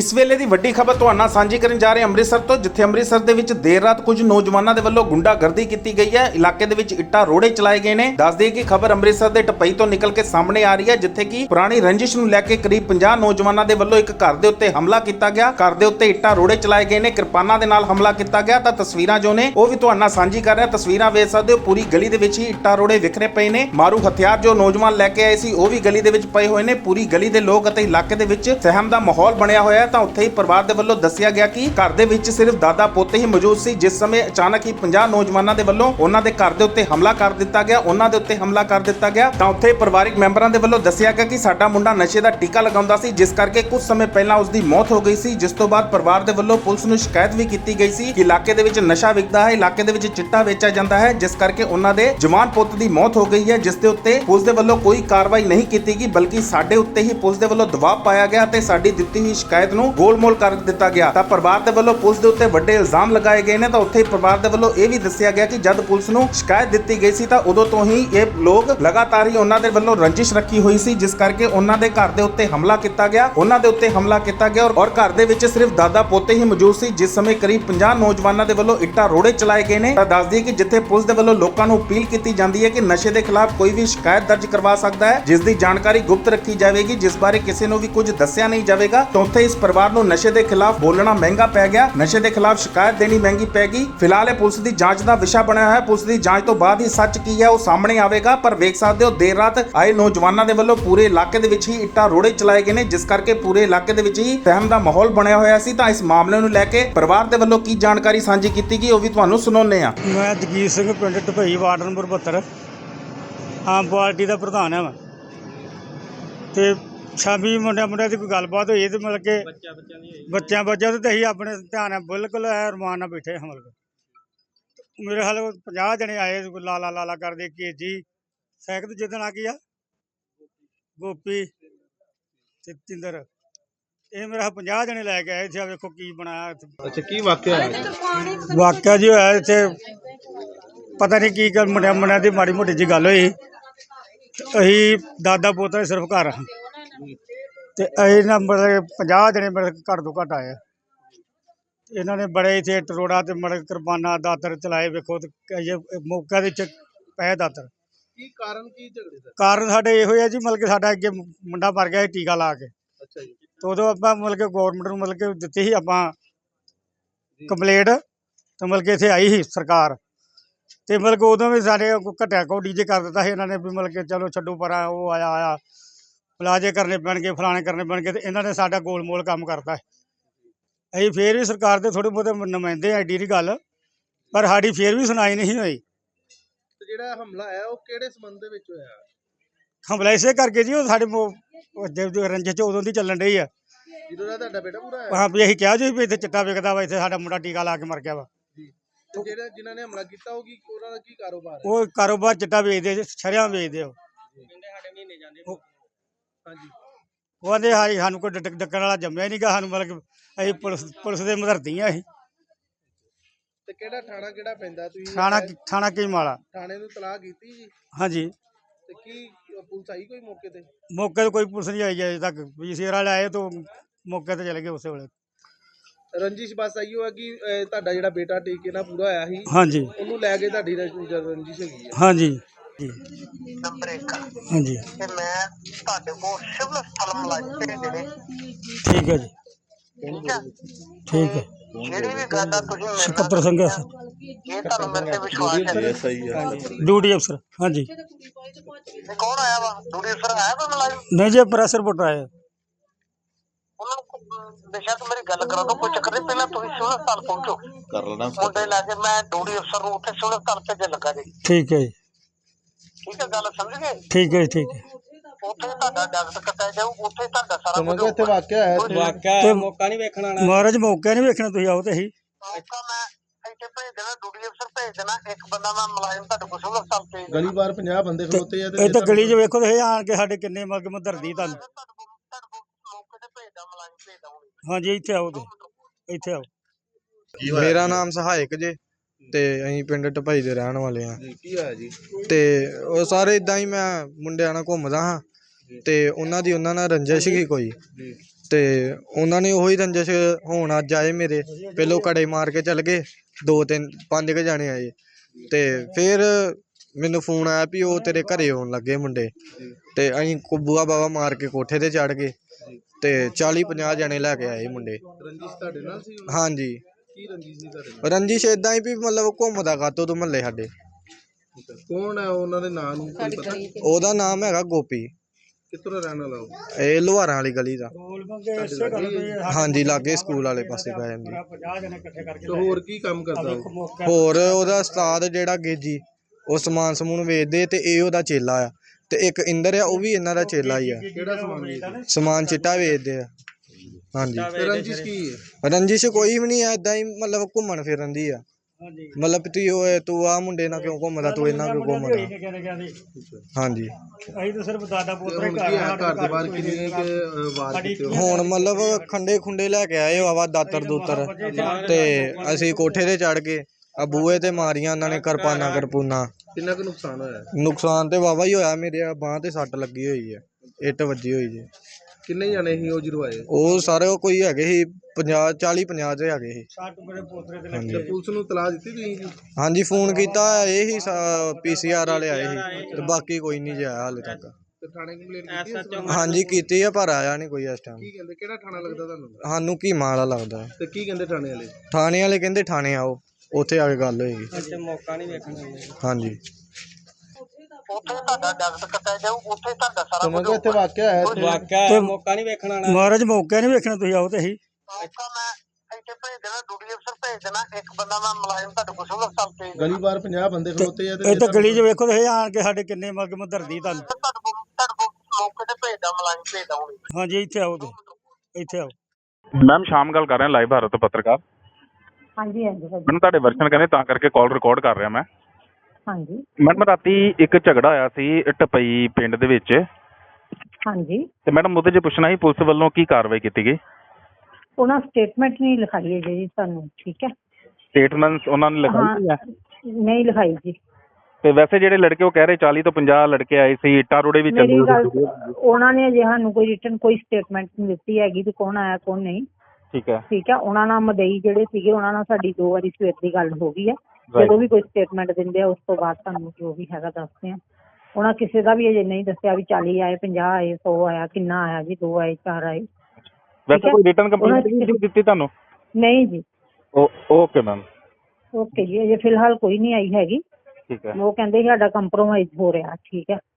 ਇਸ ਵੇਲੇ ਦੀ ਵੱਡੀ ਖਬਰ ਤੁਹਾਨੂੰ ਨਾਲ ਸਾਂਝੀ ਕਰਨ ਜਾ ਰਹੇ ਅੰਮ੍ਰਿਤਸਰ ਤੋਂ, ਜਿੱਥੇ ਅੰਮ੍ਰਿਤਸਰ ਦੇ ਵਿੱਚ ਦੇਰ ਰਾਤ ਕੁਝ ਨੌਜਵਾਨਾਂ ਦੇ ਵੱਲੋਂ ਗੁੰਡਾਗਰਦੀ ਕੀਤੀ ਗਈ ਹੈ। ਇਲਾਕੇ ਦੇ ਵਿੱਚ ਇੱਟਾਂ ਰੋੜੇ ਚਲਾਏ ਗਏ ਨੇ। ਦੱਸ ਦਈਏ ਕਿ ਖਬਰ ਅੰਮ੍ਰਿਤਸਰ ਦੇ ਟਪਈ ਤੋਂ ਨਿਕਲ ਕੇ ਸਾਹਮਣੇ ਆ ਰਹੀ ਹੈ, ਜਿੱਥੇ ਕਿ ਪੁਰਾਣੀ ਰੰਜਿਸ਼ ਨੂੰ ਲੈ ਕੇ ਕਰੀਬ 50 ਨੌਜਵਾਨਾਂ ਦੇ ਵੱਲੋਂ ਇੱਕ ਘਰ ਦੇ ਉੱਤੇ ਹਮਲਾ ਕੀਤਾ ਗਿਆ। ਘਰ ਦੇ ਉੱਤੇ ਇੱਟਾਂ ਰੋੜੇ ਚਲਾਏ ਗਏ ਨੇ, ਕਿਰਪਾਨਾਂ ਦੇ ਨਾਲ ਹਮਲਾ ਕੀਤਾ ਗਿਆ। ਤਾਂ ਤਸਵੀਰਾਂ ਜੋ ਨੇ, ਉਹ ਵੀ ਤੁਹਾਨੂੰ ਨਾਲ ਸਾਂਝੀ ਕਰ ਰਿਹਾ ਤਸਵੀਰਾਂ ਵੇਖ ਸਕਦੇ ਹੋ, ਪੂਰੀ ਗਲੀ ਦੇ ਵਿੱਚ ਹੀ ਇੱਟਾਂ ਰੋੜੇ ਵਿਖਰੇ ਪਏ ਨੇ। ਮਾਰੂ ਹਥਿਆਰ ਜੋ ਨੌਜਵਾਨ ਲੈ ਕੇ ਆਏ ਸੀ, ਉਹ ਵੀ ਗਲੀ ਦੇ ਵਿੱਚ ਪਏ ਹੋਏ ਨੇ। ਪੂਰੀ ਗਲੀ ਦੇ ਲੋਕ ਅਤੇ ਇਲਾਕੇ ਦੇ ਵਿੱਚ ਸਹਿਮ ਦਾ ਮਾਹੌਲ ਬਣਿਆ ਹੋਇਆ ਹੈ। ਤਾਂ ਉੱਥੇ ਹੀ ਪਰਿਵਾਰ ਦੇ ਵੱਲੋਂ ਦੱਸਿਆ ਗਿਆ ਕਿ ਘਰ ਦੇ ਵਿੱਚ ਸਿਰਫ ਦਾਦਾ ਪੁੱਤ ਹੀ ਮੌਜੂਦ ਸੀ। ਜਿਸ ਸਮੇਂ ਅਚਾਨਕ ਹੀ 50 ਨੌਜਵਾਨਾਂ ਦੇ ਵੱਲੋਂ ਉਹਨਾਂ ਦੇ ਘਰ ਦੇ ਉੱਤੇ ਹਮਲਾ ਕਰ ਦਿੱਤਾ ਗਿਆ। ਉਹਨਾਂ ਦੇ ਉੱਤੇ ਹਮਲਾ ਕਰ ਦਿੱਤਾ ਗਿਆ। ਤਾਂ ਉੱਥੇ ਪਰਿਵਾਰਿਕ ਮੈਂਬਰਾਂ ਦੇ ਵੱਲੋਂ ਦੱਸਿਆ ਗਿਆ ਕਿ ਸਾਡਾ ਮੁੰਡਾ ਨਸ਼ੇ ਦਾ ਟੀਕਾ ਲਗਾਉਂਦਾ ਸੀ, ਜਿਸ ਕਰਕੇ ਕੁਝ ਸਮੇਂ ਪਹਿਲਾਂ ਉਸ ਦੀ ਮੌਤ ਹੋ ਗਈ ਸੀ। ਜਿਸ ਤੋਂ ਬਾਅਦ ਪਰਿਵਾਰ ਦੇ ਵੱਲੋਂ ਪੁਲਿਸ ਨੂੰ ਸ਼ਿਕਾਇਤ ਵੀ ਕੀਤੀ ਗਈ ਸੀ ਕਿ ਇਲਾਕੇ ਦੇ ਵਿੱਚ ਨਸ਼ਾ ਵਿਕਦਾ ਹੈ, ਇਲਾਕੇ ਦੇ ਵਿੱਚ ਚਿੱਟਾ ਵੇਚਿਆ ਜਾਂਦਾ ਹੈ, ਜਿਸ ਕਰਕੇ ਉਹਨਾਂ ਦੇ ਜਵਾਨ ਪੁੱਤ ਦੀ ਮੌਤ ਹੋ ਗਈ ਹੈ, ਜਿਸ ਦੇ ਉੱਤੇ ਪੁਲਿਸ ਦੇ ਵੱਲੋਂ ਕੋਈ ਕਾਰਵਾਈ ਨਹੀਂ ਕੀਤੀ ਗਈ, ਬਲਕਿ ਸਾਡੇ ਉੱਤੇ ਹੀ ਪੁਲਿਸ ਦੇ ਵੱਲੋਂ ਦਬਾਅ ਪਾਇਆ ਗਿਆ ਤੇ ਸਾਡੀ ਦਿੱਤੀ ਹੋਈ ਸ਼ਿਕਾਇਤ ਨੂੰ ਗੋਲਮੋਲ ਕਰ ਦਿੱਤਾ ਗਿਆ। ਤਾਂ ਪਰਿਵਾਰ ਦੇ ਵੱਲੋਂ ਪੁਲਿਸ ਦੇ ਉੱਤੇ ਵੱਡੇ ਇਲਜ਼ਾਮ ਲਗਾਏ ਗਏ ਨੇ। ਤਾਂ ਉੱਥੇ ਪਰਿਵਾਰ ਦੇ ਵੱਲੋਂ ਇਹ ਵੀ ਦੱਸਿਆ ਗਿਆ ਕਿ ਜਦ ਪੁਲਿਸ ਨੂੰ ਸ਼ਿਕਾਇਤ ਦਿੱਤੀ ਗਈ ਸੀ, ਤਾਂ ਉਦੋਂ ਤੋਂ ਹੀ ਇਹ ਲੋਕ ਲਗਾਤਾਰ ਹੀ ਉਹਨਾਂ ਦੇ ਵੱਲੋਂ ਰੰਜਿਸ਼ ਰੱਖੀ ਹੋਈ ਸੀ, ਜਿਸ ਕਰਕੇ ਉਹਨਾਂ ਦੇ ਘਰ ਦੇ ਉੱਤੇ ਹਮਲਾ ਕੀਤਾ ਗਿਆ। ਉਹਨਾਂ ਦੇ ਉੱਤੇ ਹਮਲਾ ਕੀਤਾ ਗਿਆ ਔਰ- ਘਰ ਦੇ ਵਿੱਚ ਸਿਰਫ ਦਾਦਾ ਪੋਤੇ ਹੀ ਮੌਜੂਦ ਸੀ, ਜਿਸ ਸਮੇਂ ਕਰੀਬ 50 ਨੌਜਵਾਨਾਂ ਦੇ ਵੱਲੋਂ ਇੱਟਾਂ ਰੋੜੇ ਚਲਾਏ ਗਏ ਨੇ। ਤਾਂ ਦੱਸਦੀ ਕਿ ਜਿੱਥੇ ਪੁਲਿਸ ਦੇ ਵੱਲੋਂ ਲੋਕਾਂ ਨੂੰ ਅਪੀਲ ਕੀਤੀ ਜਾਂਦੀ ਹੈ ਕਿ ਨਸ਼ੇ ਦੇ ਖਿਲਾਫ ਕੋਈ ਵੀ ਸ਼ਿਕਾਇਤ ਦਰਜ ਕਰਵਾ ਸਕਦਾ ਹੈ, ਜਿਸ ਦੀ ਜਾਣਕਾਰੀ ਗੁਪਤ ਰੱਖੀ ਜਾਵੇਗੀ, ਜਿਸ ਬਾਰੇ ਕਿਸੇ ਨੂੰ ਵੀ ਕੁਝ ਦੱਸਿਆ ਨਹੀਂ ਜਾਵੇਗਾ, ਤਾਂ ਉੱਥੇ ਇਸ ਪਰਿਵਾਰ ਨੂੰ ਨਸ਼ੇ ਦੇ ਖਿਲਾਫ ਬੋਲਣਾ ਮਹਿੰਗਾ ਪੈ ਗਿਆ। ਨਸ਼ੇ ਦੇ ਖਿਲਾਫ ਸ਼ਿਕਾਇਤ ਦੇਣੀ ਮਹਿੰਗੀ ਪੈ ਗਈ। ਫਿਲਹਾਲ ਇਹ ਪੁਲਿਸ ਦੀ ਜਾਂਚ ਦਾ ਵਿਸ਼ਾ ਬਣਿਆ ਹੋਇਆ ਹੈ। ਪੁਲਿਸ ਦੀ ਜਾਂਚ ਤੋਂ ਬਾਅਦ ਹੀ ਸੱਚ ਕੀ ਹੈ, ਉਹ ਸਾਹਮਣੇ ਆਵੇਗਾ, ਪਰ ਵੇਖ ਸਕਦੇ ਹੋ ਦੇਰ ਰਾਤ ਆਏ ਨੌਜਵਾਨਾਂ ਦੇ ਵੱਲੋਂ ਪੂਰੇ ਇਲਾਕੇ ਦੇ ਵਿੱਚ ਹੀ ਇੱਟਾਂ ਰੋੜੇ ਚਲਾਏ ਗਏ ਨੇ, ਜਿਸ ਕਰਕੇ ਪੂਰੇ ਇਲਾਕੇ ਦੇ ਵਿੱਚ ਹੀ ਸਹਿਮ ਦਾ ਮਾਹੌਲ ਬਣਿਆ ਹੋਇਆ ਸੀ। ਤਾਂ ਇਸ ਮਾਮਲੇ ਨੂੰ ਲੈ ਕੇ ਪਰਿਵਾਰ ਦੇ ਵੱਲੋਂ ਕੀ ਜਾਣਕਾਰੀ ਸਾਂਝੀ ਕੀਤੀ ਗਈ, ਉਹ ਵੀ ਤੁਹਾਨੂੰ ਸੁਣਾਉਂਦੇ ਹਾਂ। ਮੈਂ ਜਗੀਰ ਸਿੰਘ, ਪਿੰਡ Dhapai ward number 72 Aam party ਦਾ ਪ੍ਰਧਾਨ ਹਾਂ ਮੈਂ। ਤੇ ਸ਼ਾਮੀ ਮੁੰਡਿਆਂ ਮੁੰਡਿਆਂ ਦੀ ਕੋਈ ਗੱਲਬਾਤ ਹੋਈ ਤੇ ਮਤਲਬ ਕਿ ਬੱਚਿਆਂ ਬੱਚਿਆਂ ਤੇ ਅਸੀਂ ਆਪਣੇ ਧਿਆਨ ਨਾਲ ਬਿਲਕੁਲ ਐ ਰਮਾਨ ਨਾਲ ਬੈਠੇ ਹਾਂ ਮਤਲਬ। ਕਿ। ਮੇਰੇ ਹਾਲ 50 ਜਣੇ ਆਏ ਕੋਈ ਲਾ ਲਾ ਲਾ ਲਾ ਕਰਦੇ ਕੇਜੀ ਸੈਕਟ ਜਿੱਦਣ ਆ ਗਿਆ ਗੋਪੀ ਤੇ ਤਿੰਦਰ। ਇਹ ਮੇਰਾ 50 ਜਣੇ ਲੈ ਕੇ ਆਏ ਸੀ ਆ ਵੇਖੋ ਕੀ ਬਣਾਇਆ ਇੱਥੇ। ਅੱਛਾ ਕੀ ਵਾਕਿਆ ਹੋਇਆ? ਵਾਕਿਆ ਜੀ ਹੋਇਆ ਇੱਥੇ ਪਤਾ ਨਹੀਂ ਕੀ ਗੱਲ ਮੁੰਡਿਆਂ ਮੁੰਡਿਆਂ ਦੀ ਮਾੜੀ ਮੋਟੀ ਜੀ ਗੱਲ ਹੋਈ। ਅਸੀਂ ਦਾਦਾ ਪੋਤਾ ਸਿਰਫ ਘਰ ਹਾਂ। ਤੇ ਅਸੀਂ ਨਾ ਮਤਲਬ 50 ਜਣੇ ਮੇਰੇ ਘੱਟ ਤੋਂ ਘੱਟ ਆਏ। ਇਹਨਾਂ ਨੇ ਬੜੇ ਇੱਥੇ ਟਰੋੜਾ ਤੇ ਮੜ ਕਿਰਪਾਨਾਂ ਦਾਤਰ ਚਲਾਏ ਵੇਖੋ ਤੇ ਇਹ ਮੌਕਾ ਦੇ ਚ ਪਏ ਦਾਤਰ। ਕੀ ਕਾਰਨ ਕੀ ਝਗੜੇ ਦਾ ਕਾਰਨ ਸਾਡੇ ਇਹੋ ਹੀ ਜੀ ਮਤਲਬ ਕਿ ਸਾਡਾ ਅੱਗੇ ਮੁੰਡਾ ਮਰ ਗਿਆ ਸੀ ਟੀਕਾ ਲਾ ਕੇ। ਅੱਛਾ ਜੀ। ਤੇ ਉਦੋਂ ਆਪਾਂ ਮਤਲਬ ਕਿ ਗਵਰਨਮੈਂਟ ਨੂੰ ਮਤਲਬ ਕਿ ਦਿੱਤੀ ਸੀ ਆਪਾਂ ਕੰਪਲੇਂਟ ਤੇ ਮਤਲਬ ਕਿ ਇੱਥੇ ਆਈ ਸੀ ਸਰਕਾਰ। ਤੇ ਮਤਲਬ ਕਿ ਉਦੋਂ ਵੀ ਸਾਡੇ ਘਟਿਆ ਕੋ ਡੀਜੇ ਕਰ ਦਿੱਤਾ ਸੀ ਇਹਨਾਂ ਨੇ ਵੀ ਮਤਲਬ ਕਿ ਚਲੋ ਛੱਡੋ ਪਰਾਂ ਉਹ ਆਇਆ ਆਇਆ। ਪਲਾਜੇ ਕਰਨੇ ਪੈਣਗੇ ਫਲਾਣੇ ਕਰਨੇ ਪੈਣਗੇ ਤੇ ਇਹਨਾਂ ਨੇ ਸਾਡਾ ਗੋਲਮੋਲ ਕੰਮ ਕਰਤਾ ਅਸੀਂ ਫੇਰ ਵੀ ਸਰਕਾਰ ਦੇ ਥੋੜੇ ਬਹੁਤੇ ਨੁਮਾਇੰਦੇ ਐਡੀ ਦੀ ਗੱਲ ਪਰ ਸਾਡੀ ਫੇਰ ਵੀ ਸੁਣਾਈ ਨਹੀਂ ਹੋਈ। ਤੇ ਜਿਹੜਾ ਹਮਲਾ ਆਇਆ ਉਹ ਕਿਹੜੇ ਸੰਬੰਧ ਦੇ ਵਿੱਚ ਹੋਇਆ? ਹਮਲਾ ਇਸੇ ਕਰਕੇ ਜੀ ਉਹ ਸਾਡੇ ਮੋ- ਉਹ ਜੇ- ਜੋ ਰੰਜਿਸ਼ ਚ ਉਦੋਂ ਦੀ ਚੱਲਣ ਡਈ ਆ। ਜਦੋਂ ਦਾ ਤੁਹਾਡਾ ਬੇਟਾ ਪੂਰਾ ਆਇਆ ਹਾਂ ਵੀ ਅਸੀਂ ਕਿਹਾ ਜੀ ਵੀ ਇੱਥੇ ਚਿੱਟਾ ਵਿਕਦਾ ਵਾ ਇੱਥੇ ਸਾਡਾ ਮੁੰਡਾ ਟੀਕਾ ਲਾ ਕੇ ਮਰ ਗਿਆ ਵਾ। ਤੇ ਜਿਹੜਾ ਜਿਨ੍ਹਾਂ ਨੇ ਹਮਲਾ ਕੀਤਾ ਉਹ ਕੀ ਉਹਨਾਂ ਦਾ ਕੀ ਕਾਰੋਬਾਰ ਹੈ? ਉਹ ਕਾਰੋਬਾਰ ਚਿੱਟਾ ਵੇਚਦੇ ਛਰਿਆਂ ਵੇਚਦੇ ਉਹ। ਹਾਂਜੀ ਉਹ ਆਂਦੇ ਹਾਈ ਸਾਨੂੰ ਕੋਈ ਡੱਕ- ਡੱਕਣ ਵਾਲਾ ਜੰਮਿਆ ਨਹੀਂਗਾ ਸਾਨੂੰ ਮਤਲਬ ਕਿ ਅਸੀਂ ਪੁਲਿਸ ਪੁਲਿਸ ਦੇ ਮਧਰਤੀਆਂ ਅਸੀਂ। ਤੇ ਕਿਹੜਾ ਥਾਣਾ ਕਿਹੜਾ ਪੈਂਦਾ ਤੁਸੀਂ? ਥਾਣਾ ਥਾਣਾ ਕੀ ਮਾਲਾ ਥਾਣੇ ਨੂੰ ਤਲਾਹ ਕੀਤੀ ਜੀ? ਹਾਂਜੀ। ਤੇ ਕੀ ਪੁਲਿਸ ਆਈ ਕੋਈ ਮੌਕੇ ਤੇ? ਮੌਕੇ ਤੇ ਕੋਈ ਪੁਲਿਸ ਨਹੀਂ ਆਈ ਜੀ ਅਜੇ ਤੱਕ। ਪੀਸੀਆਰ ਵਾਲੇ ਆਏ ਤਾਂ ਮੌਕੇ ਤੇ ਚਲੇ ਗਏ ਉਸੇ ਵੇਲੇ। ਰੰਜਿਸ਼ ਬਸ ਆਈ ਹੋਆ ਕਿ ਤੁਹਾਡਾ ਜਿਹੜਾ ਬੇਟਾ ਟੀਕੇ ਨਾਲ ਪੂਰਾ ਹੋਇਆ ਸੀ। ਹਾਂਜੀ। ਉਹਨੂੰ ਲੈ ਕੇ ਤੁਹਾਡੀ ਰੰਜ- ਰੰਜਿਸ਼ ਹੈਗੀ ਹੈ ਹਾਂਜੀ। ਨੰਬਰ 1 ਹਾਂਜੀ। ਤੇ ਮੈਂ ਤੁਹਾਡੇ ਕੋਲ ਸਿਵਲ ਸਥਲ ਮੁਲਾਜ਼ਮ ਭੇਜਣੇ ਠੀਕ ਹੈ ਜੀ। ਠੀਕ ਹੈ? ਠੀਕ ਹੈ। ਜਿਹੜੀ ਵੀ ਗੱਲ ਆ ਤੁਸੀਂ ਮੇਰੇ ਨਾਲ ਸਕੱਤਰ ਸਿੰਘ ਇਹ ਤੁਹਾਨੂੰ ਮੇਰੇ ਤੇ ਵਿਸ਼ਵਾਸ ਹੈ ਡਿਊਟੀ ਅਫਸਰ ਹਾਂਜੀ। ਤੇ ਕੌਣ ਆਇਆ ਵਾ? ਡਿਊਟੀ ਅਫਸਰ ਆਇਆ ਕੋਈ ਮੁਲਾਜ਼ਮ? ਨਹੀਂ ਜੀ ਪ੍ਰੈਸ ਰਿਪੋਰਟਰ ਆਏ ਉਹਨਾਂ ਨੂੰ ਬੇਸ਼ੱਕ ਮੇਰੀ ਗੱਲ ਕਰੋ ਤਾਂ ਕੋਈ ਚੱਕਰ ਨਹੀਂ ਪਹਿਲਾਂ ਤੁਸੀਂ ਸਿਵਲ ਹਸਪਤਾਲ ਪਹੁੰਚੋ। ਕਰ ਲੈਣਾ। ਮੁੰਡੇ ਲੈ ਕੇ ਮੈਂ ਡਿਊਟੀ ਅਫਸਰ ਨੂੰ ਉੱਥੇ ਸਿਵਲ ਹਸਪਤਾਲ ਭੇਜਣ ਲੱਗਾ ਜੀ। ਠੀਕ ਹੈ ਜੀ। ਠੀਕ ਹੈ ਗੱਲ ਸਮਝ ਗਏ? ਠੀਕ ਹੈ ਜੀ, ਠੀਕ ਹੈ। ਉੱਥੇ ਤੁਹਾਡਾ ਡਾਕਟਰ ਕੱਟਿਆ ਜਾਊ ਉੱਥੇ ਤੁਹਾਡਾ ਸਾਰਾ ਕੁਝ ਕਿਹਾ ਇੱਥੇ ਵਾਕਿਆ ਆਇਆ ਇੱਥੇ। ਤੇ ਮੌਕਾ ਨਹੀਂ ਵੇਖਣਾ ਮਹਾਰਾਜ ਮੌਕਾ ਨਹੀਂ ਵੇਖਣਾ ਤੁਸੀਂ ਆਓ ਤੇ ਹੀ। ਮੌਕਾ ਮੈਂ ਇੱਥੇ ਭੇਜ ਦੇਣਾ ਡਿਊਟੀ ਅਫਸਰ ਭੇਜ ਦੇਣਾ ਇੱਕ ਬੰਦਾ ਮੈਂ ਮੁਲਾਜ਼ਮ ਤੁਹਾਡੇ ਕੋਲ ਸਿਵਲ ਹਸਪਤਾਲ ਭੇਜ ਦੇਣਾ ਗਲੀ ਬਾਰ 50 ਬੰਦੇ ਖਲੋਤੇ ਆ ਇਹ ਤਾਂ ਗਲੀ 'ਚ ਵੇਖੋ ਤੇ ਇਹ ਆਣ ਕੇ ਸਾਡੇ ਕਿੰਨੇ ਮਰਗ ਮਧਰਦੀ ਤੁਹਾਨੂੰ। ਤੁਹਾਡੇ ਕੋਲ ਤੁਹਾਡੇ ਕੋਲ ਮੌਕੇ ਤੇ ਭੇਜਦਾ ਮੁਲਾਜ਼ਮ ਭੇਜਦਾ ਹੁਣ ਹਾਂਜੀ ਇੱਥੇ ਆਓ ਤੇ ਇੱਥੇ ਆਓ। ਮੇਰਾ ਨਾਮ ਸਹਾਇਕ ਜੇ। ਤੇ ਅਸੀਂ ਪਿੰਡ ਢਪਾਈ ਦੇ ਰਹਿਣ ਵਾਲੇ ਆ ਕੀ ਹੋਇਆ ਜੀ? ਤੇ ਉਹ ਸਾਰੇ ਇਦਾਂ ਹੀ ਮੈਂ ਮੁੰਡਿਆਂ ਨਾਲ ਘੁੰਮਦਾ ਹਾਂ ਤੇ ਉਹਨਾਂ ਦੀ ਉਹਨਾਂ ਨਾਲ ਰੰਜਿਸ਼ ਹੀ ਕੋਈ। ਤੇ ਉਹਨਾਂ ਨੇ ਉਹੀ ਰੰਜਿਸ਼ ਹੁਣ ਅੱਜ ਆਏ ਮੇਰੇ ਪਹਿਲੋਂ ਕੜੇ ਮਾਰ ਕੇ ਚੱਲ ਗਏ ਦੋ ਤਿੰਨ ਪੰਜ ਕੁ ਜਾਣੇ ਆਏ। ਤੇ ਫਿਰ ਮੈਨੂੰ ਫੋਨ ਆਇਆ ਵੀ ਉਹ ਤੇਰੇ ਘਰੇ ਆਉਣ ਲੱਗੇ ਮੁੰਡੇ। ਤੇ ਅਸੀਂ ਕੁੱਬੂਆ ਬਾਵਾ ਮਾਰ ਕੇ ਕੋਠੇ ਤੇ ਚੜ ਗਏ ਤੇ 40 50 ਜਣੇ ਲੈ ਕੇ ਆਏ ਮੁੰਡੇ। ਰੰਜਿਸ਼ ਤੁਹਾਡੇ ਨਾਲ ਸੀ ਹਾਂਜੀ। ਕੀ ਰੰਜਿਸ਼ ਸੀ ਤੁਹਾਡੇ ਨਾਲ? ਰੰਜਿਸ਼ ਇਦਾਂ ਹੀ ਵੀ ਮਤਲਬ ਘੁੰਮਦਾ ਕਾਤੋਂ ਤੋਂ ਮਹੱਲੇ ਸਾਡੇ। ਕੌਣ ਹੈ ਉਹਨਾਂ ਦੇ ਨਾਂ ਨੂੰ ਕੋਈ ਪਤਾ? ਉਹਦਾ ਨਾਮ ਹੈਗਾ ਗੋਪੀ। ਕਿੱਥੋਂ ਦਾ ਰਹਿਣ ਵਾਲਾ ਉਹ? ਇਹ ਲੋਹਾਰਾਂ ਵਾਲੀ ਗਲੀ ਦਾ। ਹਾਂਜੀ ਲਾਗੇ ਸਕੂਲ ਵਾਲੇ ਪਾਸੇ ਪੈ ਜਾਂਦੀ। 50 ਜਣੇ ਇਕੱਠੇ ਕਰਕੇ ਤੇ ਹੋਰ ਕੀ ਕੰਮ ਕਰਦਾ ਉਹ? ਹੋਰ ਉਹਦਾ ਉਸਤਾਦ ਜਿਹੜਾ ਗੇਜੀ ਉਹ ਸਮਾਨ ਸਮੂਨ ਵੇਚਦੇ ਤੇ ਇਹ ਉਹਦਾ ਚੇਲਾ ਆ। ਤੇ ਇੱਕ ਇੰਦਰ ਆ ਉਹ ਵੀ ਇਹਨਾਂ ਦਾ ਚੇਲਾ ਹੀ ਆ। ਕਿਹੜਾ ਸਮਾਨ ਵੇਚਦਾ ਸਮਾਨ ਚਿੱਟਾ ਵੇਚਦੇ ਆ। ਹਾਂਜੀ। ਤੇ ਰੰਜਿਸ਼ ਕੀ ਹੈ? ਰੰਜਿਸ਼ ਕੋਈ ਵੀ ਨਹੀਂ ਆ ਇਦਾਂ ਹੀ ਮਤਲਬ ਘੁੰਮਣ ਫਿਰਨ ਦੀ ਆ। ਹਾਂਜੀ। ਮਤਲਬ ਤੂੰ ਉਹ ਤੂੰ ਆ ਮੁੰਡੇ ਨਾਲ ਕਿਉਂ ਘੁੰਮਦਾ ਤੂੰ ਇਹਨਾਂ ਕਿਉਂ ਘੁੰਮਦਾ? ਹਾਂਜੀ। ਅਸੀਂ ਤਾਂ ਸਿਰਫ ਦਾਦਾ ਪੋਤਰੇ ਹੁਣ ਘਰ ਕੀ ਆ ਹੈ ਘਰ ਦੇ ਬਾਹਰ ਕਿੰਨੇ ਕਿ ਵਾਰ ਕੀਤੇ ਹੋ ਹੁਣ? ਮਤਲਬ ਖੰਡੇ ਖੁੰਡੇ ਲੈ ਕੇ ਆਏ ਵਾਵਾ ਦਾਤਰ ਦੂਤਰ। ਤੇ ਅਸੀਂ ਕੋਠੇ ਤੇ ਚੜ ਗਏ ਆ ਬੂਹੇ ਤੇ ਮਾਰੀਆਂ ਉਹਨਾਂ ਨੇ ਕਿਰਪਾਨਾਂ ਕਿਰਪੂਨਾ। ਕਿੰਨਾ ਕੁ ਨੁਕਸਾਨ ਹੋਇਆ? ਨੁਕਸਾਨ ਤੇ ਵਾਵਾ ਹੀ ਹੋਇਆ ਮੇਰੇ ਆ ਬਾਹ ਤੇ ਸੱਟ ਲੱਗੀ ਹੋਈ ਹੈ। ਇੱਟ ਵੱਜੀ ਹੋਈ ਜੇ। ਕਿੰਨੇ ਜਣੇ ਸੀ ਉਹ ਜਦੋਂ ਆਏ? ਉਹ ਸਾਰੇ ਕੋਈ ਹੈਗੇ ਸੀ 50 40 50 ਦੇ ਹੈਗੇ ਸੀ। ਤੇ ਪੁਲਿਸ ਨੂੰ ਤਲਾਹ ਦਿੱਤੀ ਤੁਸੀਂ ਜੀ? ਹਾਂਜੀ ਫੋਨ ਕੀਤਾ ਇਹ ਹੀ ਪੀਸੀਆਰ ਵਾਲੇ ਆਏ ਸੀ। ਤੇ ਬਾਕੀ ਕੋਈ ਨਹੀਂ ਜਿਆ ਹਾਲੇ ਤੱਕ। ਤੇ ਥਾਣੇ ਕੰਪਲੇਂਟ ਕੀਤੀ ਇਸ ਸੰਬੰਧ? ਹਾਂਜੀ ਕੀਤੀ ਆ ਪਰ ਆਇਆ ਨਹੀਂ ਕੋਈ ਇਸ ਟਾਈਮ ਕੀ ਕਹਿੰਦੇ ਕਿਹੜਾ ਥਾਣਾ ਲੱਗਦਾ ਤੁਹਾਨੂੰ? ਸਾਨੂੰ ਕੀ ਮਾਲਾ ਲੱਗਦਾ। ਤੇ ਕੀ ਕਹਿੰਦੇ ਥਾਣੇ ਵਾਲੇ? ਥਾਣੇ ਵਾਲੇ ਕਹਿੰਦੇ ਥਾਣੇ ਆਓ ਉੱਥੇ ਆ ਕੇ ਗੱਲ ਹੋਏਗੀ। ਹਾਂਜੀ। ਉੱਥੇ ਤੁਹਾਡਾ ਡਾਕਟਰ ਕੱਟਿਆ ਜਾਊ ਉੱਥੇ ਤੁਹਾਡਾ ਸਾਰਾ ਕਿ ਇੱਥੇ ਵਾਕਿਆ ਹੈ ਤੇ ਮੌਕਾ ਨਹੀਂ ਵੇਖਣਾ ਮਹਾਰਾਜ ਮੌਕਾ ਨਹੀਂ ਵੇਖਣਾ ਤੁਸੀਂ ਆਓ ਤੇ ਹੀ। ਮੌਕਾ ਮੈਂ ਇੱਥੇ ਭੇਜ ਦੇਣਾ ਡਿਊਟੀ ਅਫਸਰ ਭੇਜ ਦੇਣਾ ਇੱਕ ਬੰਦਾ ਮੈਂ ਮੁਲਾਜ਼ਮ ਤੁਹਾਡੇ ਕੋਲ ਸਿਵਲ ਹਸਪਤਾਲ ਭੇਜ ਦੇਣਾ। ਗਲੀ ਬਾਹਰ 50 ਬੰਦੇ ਖਲੋਤੇ ਆ ਇਹ ਤਾਂ ਗਲੀ 'ਚ ਵੇਖੋ ਤੁਸੀਂ ਆਣ ਕੇ ਸਾਡੇ ਕਿੰਨੇ ਮਰਗ ਮਧਰਦੀ ਤੁਹਾਨੂੰ। ਤੁਹਾਡੇ ਕੋਲ ਤੁਹਾਡੇ ਕੋਲ ਮੌਕੇ ਤੇ ਭੇਜਦਾ ਮੁਲਾਜ਼ਮ ਭੇਜਦਾ ਹੁਣ। ਹਾਂਜੀ ਇੱਥੇ ਆਓ ਤੁਸੀਂ। ਇੱਥੇ ਆਓ। ਮੈਮ ਸ਼ਾਮ ਗੱਲ ਕਰ ਰਿਹਾ ਲਾਈਵ ਭਾਰਤ ਤੋਂ ਪੱਤਰਕਾਰ। ਹਾਂਜੀ ਹਾਂਜੀ ਮੈਨੂੰ ਤੁਹਾਡੇ ਵਰਸ਼ਨ ਕਹਿੰਦੇ ਤਾਂ ਕਰਕੇ ਕਾਲ ਰਿਕਾਰਡ ਕਰ ਰਿਹਾ ਮੈਂ। ਹਾਂਜੀ। ਮੈਡਮ ਰਾਤੀ ਇੱਕ ਝਗੜਾ ਹੋਇਆ ਸੀ ਟਪਈ ਪਿੰਡ ਦੇ ਵਿੱਚ। ਹਾਂਜੀ। ਤੇ ਮੈਡਮ ਉਹਦੇ 'ਚ ਪੁੱਛਣਾ ਸੀ ਪੁਲਿਸ ਵੱਲੋਂ ਕੀ ਕਾਰਵਾਈ ਕੀਤੀ ਗਈ? ਉਹਨਾਂ ਸਟੇਟਮੈਂਟ ਨਹੀਂ ਲਿਖਾਈ ਹੈ ਜੀ ਸਾਨੂੰ ਠੀਕ ਹੈ? ਸਟੇਟਮੈਂਟਸ ਉਹਨਾਂ ਨੇ ਲਿਖਾਈ ਹੈ ਨਹੀਂ ਲਿਖਾਈ ਜੀ। ਤੇ ਵੈਸੇ ਜਿਹੜੇ ਲੜਕੇ ਉਹ ਕਹਿ ਰਹੇ 40 ਤੋਂ 50 ਲੜਕੇ ਆਏ ਸੀ ਇੱਟਾਂ ਰੋੜੇ ਵੀ ਮੇਰੀ ਚੱਲੇ ਗੱਲ ਉਹਨਾਂ ਨੇ ਅਜੇ ਸਾਨੂੰ ਕੋਈ ਰਿਟਨ ਕੋਈ ਸਟੇਟਮੈਂਟ ਨਹੀਂ ਦਿੱਤੀ ਹੈਗੀ ਵੀ ਕੌਣ ਆਇਆ ਕੌਣ ਨਹੀਂ। ਠੀਕ ਹੈ। ਠੀਕ ਹੈ ਉਹਨਾਂ ਨਾਲ ਮਦਈ ਜਿਹੜੇ ਸੀਗੇ ਉਹਨਾਂ ਨਾਲ ਸਾਡੀ ਦੋ ਵਾਰੀ ਸਵੇਰ ਦੀ ਗੱਲ ਹੋ ਗਈ ਹੈ। Right. ਜਦੋਂ ਵੀ ਕੋਈ ਸਟੇਟਮੈਂਟ ਦਿੰਦੇ ਆ ਉਸ ਤੋਂ ਬਾਅਦ ਤੁਹਾਨੂੰ ਜੋ ਵੀ ਹੈਗਾ ਦੱਸਦੇ ਆ। ਉਹਨਾਂ ਕਿਸੇ ਦਾ ਵੀ ਅਜੇ ਨਹੀਂ ਦੱਸਿਆ ਵੀ 40 ਆਏ 50 ਆਏ 100 ਆਇਆ ਕਿੰਨਾ ਆਇਆ ਜੀ ਦੋ ਆਏ ਚਾਰ ਆਏ। ਵੈਸੇ ਹੈ। ਕੋਈ ਰਿਟਰਨ ਕੰਪਲੇਂਟ ਉਹਨਾਂ ਨਹੀਂ ਦਿੱਤੀ ਤੁਹਾਨੂੰ? ਨਹੀਂ ਜੀ। ਓਕੇ ਮੈਮ ਓਕੇ ਜੀ ਅਜੇ ਫਿਲਹਾਲ ਕੋਈ ਨਹੀਂ ਆਈ ਹੈਗੀ। ਠੀਕ ਹੈ। ਉਹ ਕਹਿੰਦੇ ਸਾਡਾ ਕੰਪਰੋਮਾਈਜ਼ ਹੋ ਰਿਹਾ ਠੀਕ ਹੈ।